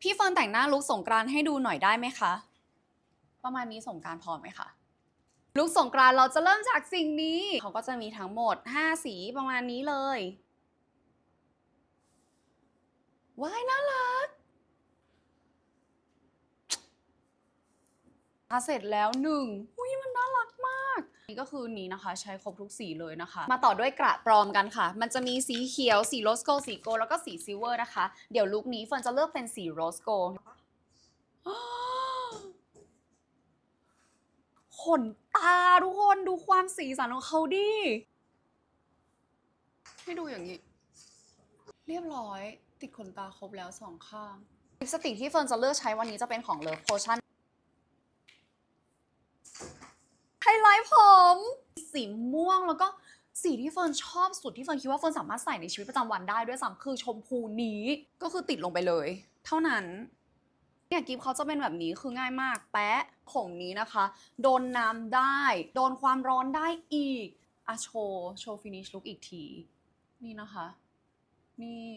พี่เฟิร์นแต่งหน้าลุคสงกรานต์ให้ดูหน่อยได้ไหมคะ ประมาณนี้สงกรานต์พอไหมคะลุคสงกรานต์เราจะเริ่มจากสิ่งนี้ เขาก็จะมีทั้งหมด 5 สีประมาณนี้เลยว้ายน่ารักอะเสร็จแล้วหนึ่งอุ้ยมันน่ารักมาก นี่ก็คือนี้นะคะ ใช้ครบทุกสีเลยนะคะ มาต่อด้วยกระปลอมกันค่ะ มันจะมีสีเขียว สีโรสโกสีโกแล้วก็สีซิลเวอร์นะคะ เดี๋ยวลุคนี้เฟิร์นจะเลือกเป็นสีโรสโกขนตาทุกคนดูความสีสันของเขาดิ ให้ดูอย่างนี้ เรียบร้อย ติดขนตาครบแล้วสองข้างลิปสติกที่เฟิร์นจะเลือกใช้วันนี้จะเป็นของ Love Potion ไฮ ไลท์ผม สีม่วงแล้วก็สีที่เฟิร์นชอบสุดที่เฟิร์นคิดว่าเฟิร์นสามารถใส่ในชีวิตประจำวันได้ด้วยซ้ำคือชมพูนี้ก็คือติดลงไปเลย เท่านั้นเนี่ยกิฟเขาจะเป็นแบบนี้คือง่ายมาก แปะผมนี้นะคะ โดนน้ำได้ โดนความร้อนได้อีกอะโชว์โชว์ฟินิชลุกอีกที นี่นะคะ นี่